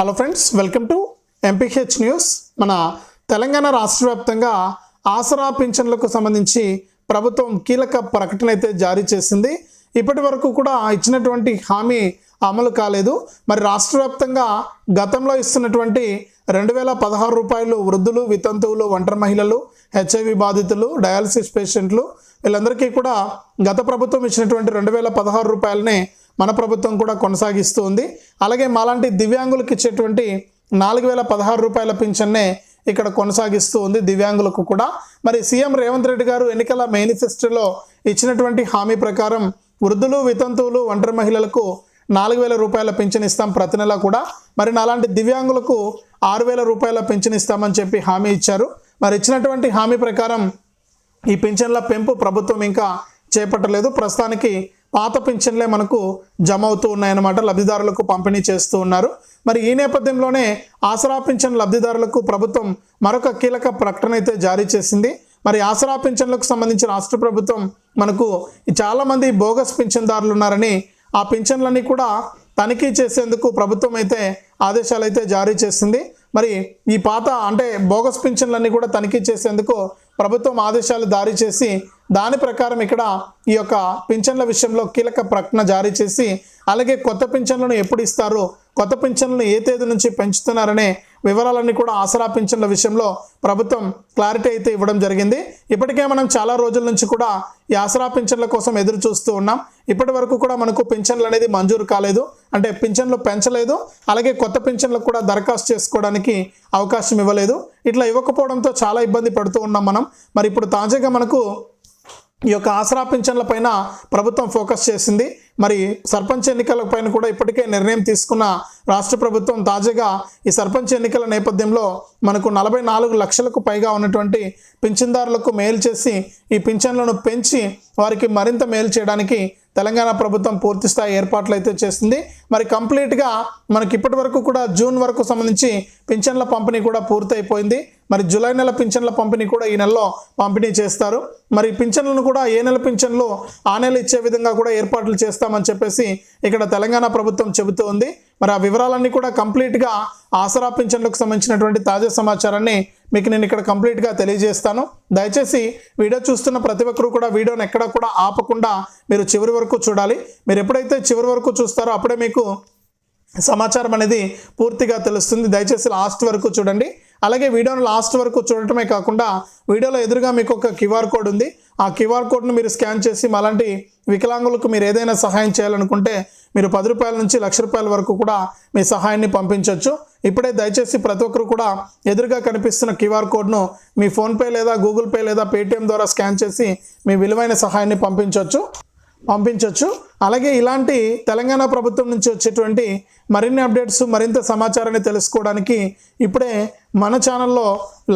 Hello friends welcome to MPH news మన తెలంగాణ రాష్ట్ర వ్యాప్తంగా ఆసరా పింఛన్లకు సంబంధించి ప్రభుత్వం కీలక ప్రకటన అయితే జారీ చేసింది. ఇప్పటి వరకు కూడా ఇచ్చినటువంటి హామీ అమలు కాలేదు. మరి రాష్ట్ర వ్యాప్తంగా గతంలో ఇస్తున్నటువంటి రెండు వేల పదహారు రూపాయలు వృద్ధులు వితంతువులు ఒంటరి మహిళలు హెచ్ఐవి బాధితులు డయాలసిస్ పేషెంట్లు వీళ్ళందరికీ కూడా గత ప్రభుత్వం ఇచ్చినటువంటి రెండు వేల పదహారు రూపాయలనే మన ప్రభుత్వం కూడా కొనసాగిస్తూ ఉంది అలాగే మాలాంటి దివ్యాంగులకు ఇచ్చేటువంటి నాలుగు వేల పదహారు రూపాయల పింఛన్నే ఇక్కడ కొనసాగిస్తూ ఉంది దివ్యాంగులకు కూడా. మరి సీఎం రేవంత్ రెడ్డి గారు ఎన్నికల మేనిఫెస్టోలో ఇచ్చినటువంటి హామీ ప్రకారం వృద్ధులు వితంతువులు ఒంటరి మహిళలకు నాలుగు వేల రూపాయల పింఛన్ ఇస్తాం ప్రతి నెల కూడా. మరి నాలాంటి దివ్యాంగులకు ఆరు వేల రూపాయల పింఛన్ ఇస్తామని చెప్పి హామీ ఇచ్చారు. మరి ఇచ్చినటువంటి హామీ ప్రకారం ఈ పింఛన్ల పెంపు ప్రభుత్వం ఇంకా చేపట్టలేదు. ప్రస్తుతానికి పాత పింఛన్లే మనకు జమ అవుతూ ఉన్నాయన్నమాట లబ్ధిదారులకు పంపిణీ చేస్తూ ఉన్నారు. మరి ఈ నేపథ్యంలోనే ఆసరా పింఛన్ లబ్ధిదారులకు ప్రభుత్వం మరొక కీలక ప్రకటన అయితే జారీ చేసింది. మరి ఆసరా పింఛన్లకు సంబంధించి రాష్ట్ర ప్రభుత్వం మనకు చాలామంది బోగస్ పింఛన్దారులు ఉన్నారని ఆ పింఛన్లన్నీ కూడా తనిఖీ చేసేందుకు ప్రభుత్వం అయితే ఆదేశాలు అయితే జారీ చేసింది. మరి ఈ పాత అంటే బోగస్ పింఛన్లన్నీ కూడా తనిఖీ చేసేందుకు ప్రభుత్వం ఆదేశాలు జారీ చేసి దాని ప్రకారం ఇక్కడ ఈ యొక్క పింఛన్ల విషయంలో కీలక ప్రకటన జారీ చేసి అలాగే కొత్త పింఛన్లను ఎప్పుడు ఇస్తారు కొత్త పింఛన్లను ఏ తేదీ నుంచి పెంచుతున్నారనే వివరాలన్నీ కూడా ఆసరా పింఛన్ల విషయంలో ప్రభుత్వం క్లారిటీ అయితే ఇవ్వడం జరిగింది. ఇప్పటికే మనం చాలా రోజుల నుంచి కూడా ఈ ఆసరా పింఛన్ల కోసం ఎదురు చూస్తూ ఉన్నాం. ఇప్పటి వరకు కూడా మనకు పింఛన్లు అనేది మంజూరు కాలేదు. అంటే పింఛన్లు పెంచలేదు. అలాగే కొత్త పింఛన్లకు కూడా దరఖాస్తు చేసుకోవడానికి అవకాశం ఇవ్వలేదు. ఇట్లా ఇవ్వకపోవడంతో చాలా ఇబ్బంది పడుతూ ఉన్నాం మనం. మరి ఇప్పుడు తాజాగా మనకు ఈ యొక్క ఆసరా పింఛన్ల పైన ప్రభుత్వం ఫోకస్ చేసింది. మరి సర్పంచ్ ఎన్నికల పైన కూడా ఇప్పటికే నిర్ణయం తీసుకున్న రాష్ట్ర ప్రభుత్వం తాజాగా ఈ సర్పంచ్ ఎన్నికల నేపథ్యంలో మనకు నలభై నాలుగు లక్షలకు పైగా ఉన్నటువంటి పింఛన్దారులకు మేలు చేసి ఈ పింఛన్లను పెంచి వారికి మరింత మేలు చేయడానికి తెలంగాణ ప్రభుత్వం పూర్తి స్థాయి ఏర్పాట్లు అయితే చేసింది మరి కంప్లీట్గా మనకి ఇప్పటి వరకు కూడా జూన్ వరకు సంబంధించి పింఛన్ల పంపిణీ కూడా పూర్తయిపోయింది. మరి జూలై నెల పింఛన్ల పంపిణీ కూడా ఈ నెలలో పంపిణీ చేస్తారు. మరి పింఛన్లను కూడా ఏ నెల పింఛన్లు ఆ నెల ఇచ్చే విధంగా కూడా ఏర్పాట్లు చేస్తామని చెప్పేసి ఇక్కడ తెలంగాణ ప్రభుత్వం చెబుతూ ఉంది మరి ఆ వివరాలన్నీ కూడా కంప్లీట్గా ఆసరా పింఛన్లకు సంబంధించినటువంటి తాజా సమాచారాన్ని మీకు నేను ఇక్కడ కంప్లీట్గా తెలియజేస్తాను. దయచేసి వీడియో చూస్తున్న ప్రతి ఒక్కరూ కూడా వీడియోని ఎక్కడ కూడా ఆపకుండా మీరు చివరి వరకు చూడాలి. మీరు ఎప్పుడైతే చివరి వరకు చూస్తారో అప్పుడే మీకు సమాచారం అనేది పూర్తిగా తెలుస్తుంది. దయచేసి లాస్ట్ వరకు చూడండి. అలాగే వీడియోను లాస్ట్ వరకు చూడటమే కాకుండా వీడియోలో ఎదురుగా మీకు ఒక క్యూఆర్ కోడ్ ఉంది. ఆ క్యూఆర్ కోడ్ను మీరు స్కాన్ చేసి అలాంటి వికలాంగులకు మీరు ఏదైనా సహాయం చేయాలనుకుంటే మీరు పది రూపాయల నుంచి లక్ష రూపాయల వరకు కూడా మీ సహాయాన్ని పంపించవచ్చు ఇప్పుడే దయచేసి ప్రతి ఒక్కరు కూడా ఎదురుగా కనిపిస్తున్న క్యూఆర్ కోడ్ను మీ ఫోన్పే లేదా గూగుల్ పే లేదా పేటిఎం ద్వారా స్కాన్ చేసి మీ విలువైన సహాయాన్ని పంపించవచ్చు పంపించవచ్చు అలాగే ఇలాంటి తెలంగాణ ప్రభుత్వం నుంచి వచ్చేటువంటి మరిన్ని అప్డేట్స్ మరింత సమాచారాన్ని తెలుసుకోవడానికి ఇప్పుడే మన ఛానల్లో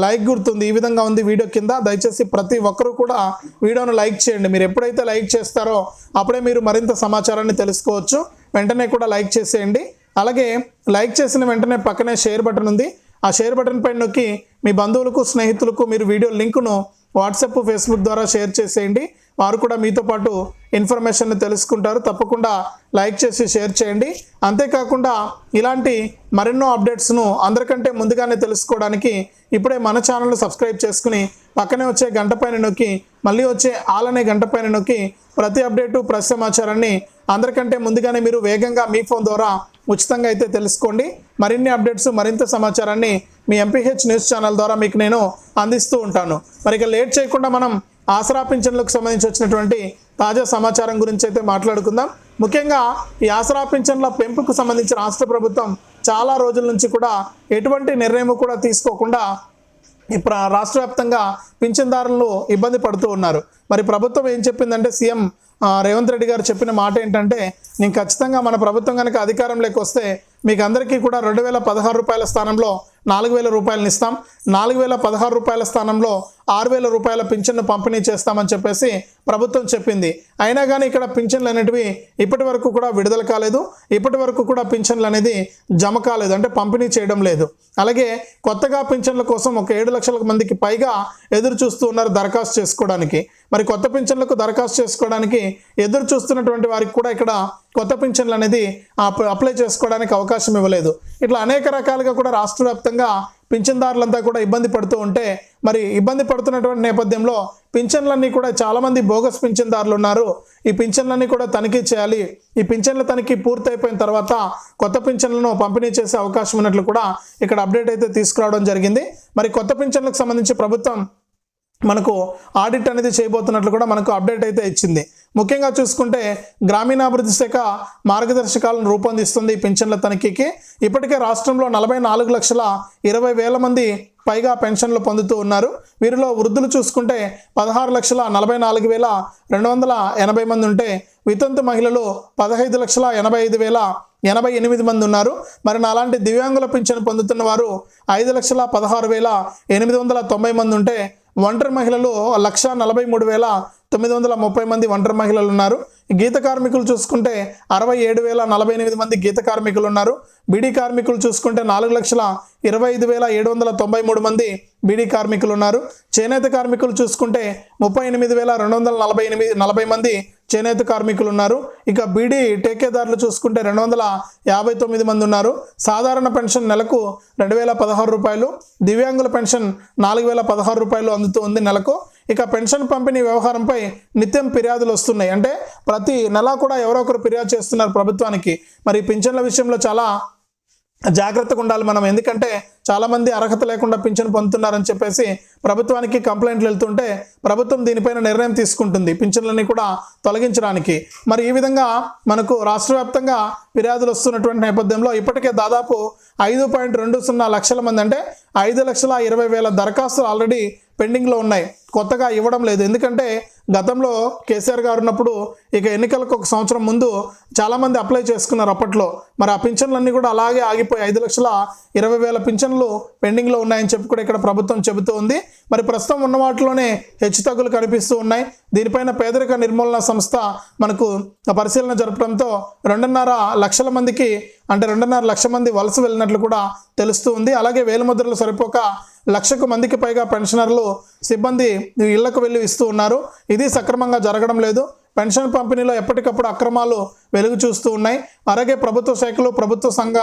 లైక్ గుర్తుంది. ఈ విధంగా ఉంది వీడియో కింద. దయచేసి ప్రతి ఒక్కరూ కూడా వీడియోను లైక్ చేయండి. మీరు ఎప్పుడైతే లైక్ చేస్తారో అప్పుడే మీరు మరింత సమాచారాన్ని తెలుసుకోవచ్చు. వెంటనే కూడా లైక్ చేసేయండి. అలాగే లైక్ చేసిన వెంటనే పక్కనే షేర్ బటన్ ఉంది. ఆ షేర్ బటన్ పైన నొక్కి మీ బంధువులకు స్నేహితులకు మీరు వీడియో లింకును వాట్సాప్ ఫేస్బుక్ ద్వారా షేర్ చేసేయండి. వారు కూడా మీతో పాటు ఇన్ఫర్మేషన్ తెలుసుకుంటారు. తప్పకుండా లైక్ చేసి షేర్ చేయండి. అంతేకాకుండా ఇలాంటి మరెన్నో అప్డేట్స్ను అందరికంటే ముందుగానే తెలుసుకోవడానికి ఇప్పుడే మన ఛానల్ను సబ్స్క్రైబ్ చేసుకుని పక్కనే వచ్చే గంట పైన నొక్కి మళ్ళీ వచ్చే ఆలనే గంట పైన నొక్కి ప్రతి అప్డేటు ప్రతి సమాచారాన్ని అందరికంటే ముందుగానే మీరు వేగంగా మీ ఫోన్ ద్వారా ఉచితంగా అయితే తెలుసుకోండి. మరిన్ని అప్డేట్స్ మరింత సమాచారాన్ని మీ ఎంపీహెచ్ న్యూస్ ఛానల్ ద్వారా మీకు నేను అందిస్తూ ఉంటాను. మరి ఇక లేట్ చేయకుండా మనం ఆసరా పింఛన్లకు సంబంధించి వచ్చినటువంటి తాజా సమాచారం గురించి అయితే మాట్లాడుకుందాం. ముఖ్యంగా ఈ ఆసరా పింఛన్ల పెంపుకు సంబంధించి రాష్ట్ర ప్రభుత్వం చాలా రోజుల నుంచి కూడా ఎటువంటి నిర్ణయం కూడా తీసుకోకుండా ఇప్పుడు రాష్ట్ర వ్యాప్తంగా పింఛన్దారులు ఇబ్బంది పడుతూ ఉన్నారు. మరి ప్రభుత్వం ఏం చెప్పిందంటే సీఎం రేవంత్ రెడ్డి గారు చెప్పిన మాట ఏంటంటే నేను ఖచ్చితంగా మన ప్రభుత్వం కనుక అధికారంలోకి వస్తే మీకు అందరికీ కూడా రెండు వేల పదహారు రూపాయల స్థానంలో నాలుగు వేల రూపాయలను ఇస్తాం. నాలుగు వేల పదహారు రూపాయల స్థానంలో ఆరు వేల రూపాయల పింఛన్ను పంపిణీ చేస్తామని చెప్పేసి ప్రభుత్వం చెప్పింది. అయినా కానీ ఇక్కడ పింఛన్లు అనేటివి ఇప్పటి వరకు కూడా విడుదల కాలేదు. ఇప్పటి వరకు కూడా పింఛన్లు అనేది జమ కాలేదు. అంటే పంపిణీ చేయడం లేదు. అలాగే కొత్తగా పింఛన్ల కోసం ఒక ఏడు లక్షల మందికి పైగా ఎదురు చూస్తూ ఉన్నారు దరఖాస్తు చేసుకోవడానికి. మరి కొత్త పింఛన్లకు దరఖాస్తు చేసుకోవడానికి ఎదురు చూస్తున్నటువంటి వారికి కూడా ఇక్కడ కొత్త పింఛన్లు అనేది అప్లై చేసుకోవడానికి అవకాశం ఇవ్వలేదు. ఇట్లా అనేక రకాలుగా కూడా రాష్ట్ర వ్యాప్తంగా పింఛన్దారులంతా కూడా ఇబ్బంది పడుతూ ఉంటే మరి ఇబ్బంది పడుతున్నటువంటి నేపథ్యంలో పింఛన్లన్నీ కూడా చాలామంది బోగస్ పింఛన్దారులు ఉన్నారు. ఈ పింఛన్లన్నీ కూడా తనిఖీ చేయాలి. ఈ పింఛన్ల తనిఖీ పూర్తయిపోయిన తర్వాత కొత్త పింఛన్లను పంపిణీ చేసే అవకాశం ఉన్నట్లు కూడా ఇక్కడ అప్డేట్ అయితే తీసుకురావడం జరిగింది. మరి కొత్త పింఛన్లకు సంబంధించి ప్రభుత్వం మనకు ఆడిట్ అనేది చేయబోతున్నట్లు కూడా మనకు అప్డేట్ అయితే ఇచ్చింది. ముఖ్యంగా చూసుకుంటే గ్రామీణాభివృద్ధి శాఖ మార్గదర్శకాలను రూపొందిస్తుంది పెన్షన్ల పింఛన్ల తనిఖీకి. ఇప్పటికే రాష్ట్రంలో నలభై నాలుగు లక్షల ఇరవై వేల మంది పైగా పెన్షన్లు పొందుతూ ఉన్నారు. వీరిలో వృద్ధులు చూసుకుంటే పదహారు లక్షల నలభై నాలుగు వేల రెండు వందల ఎనభై మంది ఉంటే వితంతు మహిళలు పదహైదు లక్షల ఎనభై ఐదు వేల ఎనభై ఎనిమిది మంది ఉన్నారు. మరి నాలాంటి దివ్యాంగుల పింఛను పొందుతున్న వారు ఐదు లక్షల పదహారు వేల ఎనిమిది వందల తొంభై మంది ఉంటే ఒంటరి మహిళలు లక్ష నలభై మూడు వేల తొమ్మిది వందల ముప్పై మంది ఒంటరి మహిళలు ఉన్నారు. గీత కార్మికులు చూసుకుంటే అరవై ఏడు వేల నలభై ఎనిమిది మంది గీత కార్మికులు ఉన్నారు. బీడీ కార్మికులు చూసుకుంటే నాలుగు లక్షల ఇరవై ఐదు వేల ఏడు వందల తొంభై మూడు మంది బీడీ కార్మికులు ఉన్నారు. చేనేత కార్మికులు చూసుకుంటే ముప్పై ఎనిమిది వేల రెండు వందల నలభై ఎనిమిది నలభై మంది చేనేత కార్మికులు ఉన్నారు ఇక బీడీ టేకేదారులు చూసుకుంటే రెండు వందల యాభై తొమ్మిది మంది ఉన్నారు. సాధారణ పెన్షన్ నెలకు రెండు వేల పదహారు రూపాయలు దివ్యాంగుల పెన్షన్ నాలుగు వేల పదహారు రూపాయలు అందుతూ ఉంది నెలకు. ఇక పెన్షన్ పంపిణీ వ్యవహారంపై నిత్యం ఫిర్యాదులు వస్తున్నాయి. అంటే ప్రతి నెల కూడా ఎవరో ఒకరు ఫిర్యాదు చేస్తున్నారు ప్రభుత్వానికి. మరి పింఛన్ల విషయంలో చాలా జాగ్రత్తగా ఉండాలి మనం. ఎందుకంటే చాలామంది అర్హత లేకుండా పింఛను పొందుతున్నారని చెప్పేసి ప్రభుత్వానికి కంప్లైంట్లు వెళ్తుంటే ప్రభుత్వం దీనిపైన నిర్ణయం తీసుకుంటుంది పింఛన్లని కూడా తొలగించడానికి. మరి ఈ విధంగా మనకు రాష్ట్ర వ్యాప్తంగా ఫిర్యాదులు వస్తున్నటువంటి నేపథ్యంలో ఇప్పటికే దాదాపు ఐదు పాయింట్ రెండు సున్నా లక్షల మంది అంటే ఐదు లక్షల ఇరవై వేల దరఖాస్తులు ఆల్రెడీ పెండింగ్లో ఉన్నాయి. కొత్తగా ఇవ్వడం లేదు. ఎందుకంటే గతంలో కేసీఆర్ గారు ఉన్నప్పుడు ఇక ఎన్నికలకు ఒక సంవత్సరం ముందు చాలామంది అప్లై చేసుకున్నారు అప్పట్లో. మరి ఆ పింఛన్లన్నీ కూడా అలాగే ఆగిపోయి ఐదు లక్షల ఇరవై వేల పింఛన్లు పెండింగ్లో ఉన్నాయని చెప్పి కూడా ఇక్కడ ప్రభుత్వం చెబుతూ ఉంది. మరి ప్రస్తుతం ఉన్న వాటిలోనే హెచ్చుతగ్గులు కనిపిస్తూ ఉన్నాయి. దీనిపైన పేదరిక నిర్మూలన సంస్థ మనకు పరిశీలన జరపడంతో రెండున్నర లక్షల మందికి అంటే రెండున్నర లక్ష మంది వలస వెళ్ళినట్లు కూడా తెలుస్తూ ఉంది. అలాగే వేలుముద్రలు సరిపోక లక్షకు మందికి పైగా పెన్షనర్లు సిబ్బంది ఇళ్ళకు వెళ్ళి ఇస్తూ ఉన్నారు. ఇది సక్రమంగా జరగడం లేదు. పెన్షన్ పంపిణీలో ఎప్పటికప్పుడు అక్రమాలు వెలుగు చూస్తూ ఉన్నాయి. అలాగే ప్రభుత్వ శాఖలు ప్రభుత్వ సంఘ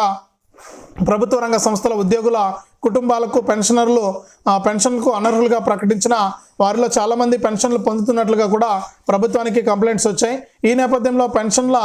ప్రభుత్వ రంగ సంస్థల ఉద్యోగుల కుటుంబాలకు పెన్షనర్లు పెన్షన్కు అనర్హులుగా ప్రకటించిన వారిలో చాలామంది పెన్షన్లు పొందుతున్నట్లుగా కూడా ప్రభుత్వానికి కంప్లైంట్స్ వచ్చాయి. ఈ నేపథ్యంలో పెన్షన్ల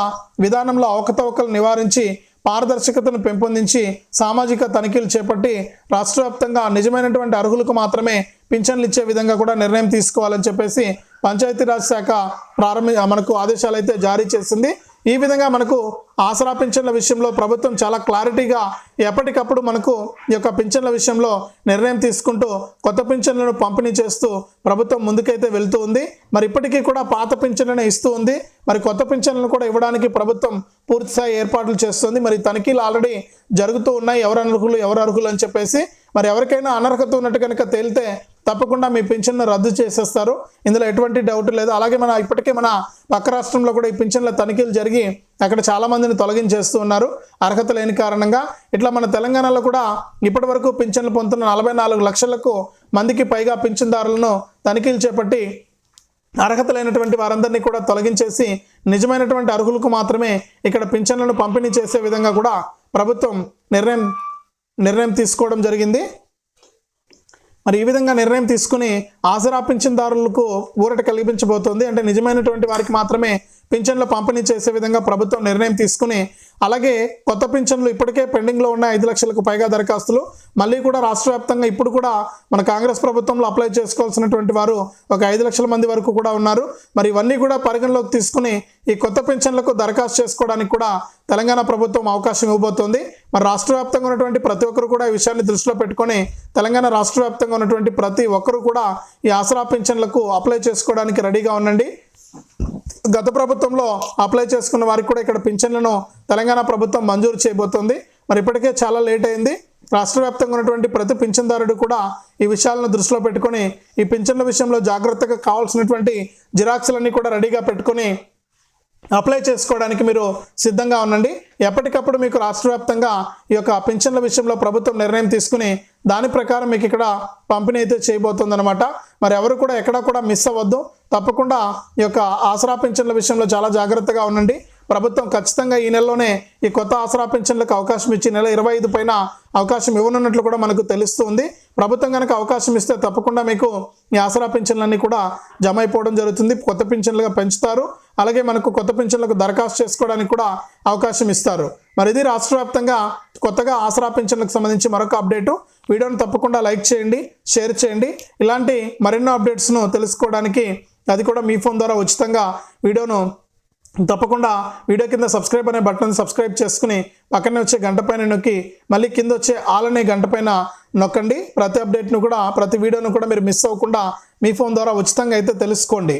విధానంలో అవకతవకలు నివారించి పారదర్శకతను పెంపొందించి సామాజిక తనిఖీలు చేపట్టి రాష్ట్ర వ్యాప్తంగా నిజమైనటువంటి అర్హులకు మాత్రమే పింఛన్లు ఇచ్చే విధంగా కూడా నిర్ణయం తీసుకోవాలని చెప్పేసి పంచాయతీరాజ్ శాఖ ప్రారంభ మనకు ఆదేశాలు అయితే జారీ చేసింది. ఈ విధంగా మనకు ఆసరా పింఛన్ల విషయంలో ప్రభుత్వం చాలా క్లారిటీగా ఎప్పటికప్పుడు మనకు ఈ యొక్క పింఛన్ల విషయంలో నిర్ణయం తీసుకుంటూ కొత్త పింఛన్లను పంపిణీ చేస్తూ ప్రభుత్వం ముందుకైతే వెళ్తూ ఉంది. మరి ఇప్పటికీ కూడా పాత పింఛన్లను ఇస్తూ ఉంది. మరి కొత్త పింఛన్లను కూడా ఇవ్వడానికి ప్రభుత్వం పూర్తిస్థాయి ఏర్పాట్లు చేస్తుంది. మరి తనిఖీలు ఆల్రెడీ జరుగుతూ ఉన్నాయి. ఎవరు అర్హులు ఎవరు అర్హులు అని చెప్పేసి మరి ఎవరికైనా అనర్హత ఉన్నట్టు కనుక తేలితే తప్పకుండా మీ పింఛన్ను రద్దు చేసేస్తారు. ఇందులో ఎటువంటి డౌట్ లేదు. అలాగే మన ఇప్పటికే మన పక్క రాష్ట్రంలో కూడా ఈ పింఛన్ల తనిఖీలు జరిగి అక్కడ చాలామందిని తొలగించేస్తూ ఉన్నారు. అర్హత లేని కారణంగా ఇట్లా మన తెలంగాణలో కూడా ఇప్పటి వరకు పింఛన్లు పొందుతున్న నలభై నాలుగు లక్షలకు మందికి పైగా పింఛన్దారులను తనిఖీలు చేపట్టి అర్హత లేనటువంటి వారందరినీ కూడా తొలగించేసి నిజమైనటువంటి అర్హులకు మాత్రమే ఇక్కడ పింఛన్లను పంపిణీ చేసే విధంగా కూడా ప్రభుత్వం నిర్ణయం నిర్ణయం తీసుకోవడం జరిగింది. మరి ఈ విధంగా నిర్ణయం తీసుకుని ఆసరా పింఛన్దారులకు ఊరట కలిగించబోతోంది. అంటే నిజమైనటువంటి వారికి మాత్రమే పింఛన్లు పంపిణీ చేసే విధంగా ప్రభుత్వం నిర్ణయం తీసుకుని అలాగే కొత్త పింఛన్లు ఇప్పటికే పెండింగ్లో ఉన్న ఐదు లక్షలకు పైగా దరఖాస్తులు. మళ్ళీ కూడా రాష్ట్ర వ్యాప్తంగా ఇప్పుడు కూడా మన కాంగ్రెస్ ప్రభుత్వంలో అప్లై చేసుకోవాల్సినటువంటి వారు ఒక ఐదు లక్షల మంది వరకు కూడా ఉన్నారు. మరి ఇవన్నీ కూడా పరిగణలోకి తీసుకుని ఈ కొత్త పింఛన్లకు దరఖాస్తు చేసుకోవడానికి కూడా తెలంగాణ ప్రభుత్వం అవకాశం ఇవ్వబోతోంది. మరి రాష్ట్ర వ్యాప్తంగా ఉన్నటువంటి ప్రతి ఒక్కరు కూడా ఈ విషయాన్ని దృష్టిలో పెట్టుకొని తెలంగాణ రాష్ట్ర వ్యాప్తంగా ఉన్నటువంటి ప్రతి ఒక్కరు కూడా ఈ ఆసరా పింఛన్లకు అప్లై చేసుకోవడానికి రెడీగా ఉండండి. గత ప్రభుత్వంలో అప్లై చేసుకున్న వారికి కూడా ఇక్కడ పింఛన్లను తెలంగాణ ప్రభుత్వం మంజూరు చేయబోతోంది. మరి ఇప్పటికే చాలా లేట్ అయింది. రాష్ట్ర వ్యాప్తంగా ఉన్నటువంటి ప్రతి పింఛన్దారుడు కూడా ఈ విషయాలను దృష్టిలో పెట్టుకొని ఈ పింఛన్ల విషయంలో జాగ్రత్తగా కావాల్సినటువంటి జిరాక్స్లన్నీ కూడా రెడీగా పెట్టుకొని అప్లై చేసుకోవడానికి మీరు సిద్ధంగా ఉండండి. ఎప్పటికప్పుడు మీకు రాష్ట్ర వ్యాప్తంగా ఈ యొక్క పింఛన్ల విషయంలో ప్రభుత్వం నిర్ణయం తీసుకుని దాని ప్రకారం మీకు ఇక్కడ పంపిణీ అయితే చేయబోతుందన్నమాట. మరి ఎవరు కూడా ఎక్కడా కూడా మిస్ అవ్వద్దు. తప్పకుండా ఈ యొక్క ఆసరా పింఛన్ల విషయంలో చాలా జాగ్రత్తగా ఉండండి. ప్రభుత్వం ఖచ్చితంగా ఈ నెలలోనే ఈ కొత్త ఆసరా పెన్షన్లకు అవకాశం ఇచ్చి నెల ఇరవై ఐదు పైన అవకాశం ఇవ్వనున్నట్లు కూడా మనకు తెలుస్తుంది. ప్రభుత్వం కనుక అవకాశం ఇస్తే తప్పకుండా మీకు ఈ ఆసరా పెన్షన్లన్నీ కూడా జమ అయిపోవడం జరుగుతుంది. కొత్త పింఛన్లుగా పెంచుతారు. అలాగే మనకు కొత్త పెన్షన్లకు దరఖాస్తు చేసుకోవడానికి కూడా అవకాశం ఇస్తారు. మరి ఇది రాష్ట్ర వ్యాప్తంగా కొత్తగా ఆసరా పెన్షన్లకు సంబంధించి మరొక అప్డేటు. వీడియోను తప్పకుండా లైక్ చేయండి షేర్ చేయండి. ఇలాంటి మరెన్నో అప్డేట్స్ను తెలుసుకోవడానికి అది కూడా మీ ఫోన్ ద్వారా ఉచితంగా వీడియోను తప్పకుండా వీడియో కింద సబ్స్క్రైబ్ అనే బటన్ సబ్స్క్రైబ్ చేసుకుని పక్కనే వచ్చే గంట పైన నొక్కి మళ్ళీ కింద వచ్చే ఆల్ అనే గంట పైన నొక్కండి. ప్రతి అప్డేట్ను కూడా ప్రతి వీడియోను కూడా మీరు మిస్ అవ్వకుండా మీ ఫోన్ ద్వారా ఉచితంగా అయితే తెలుసుకోండి.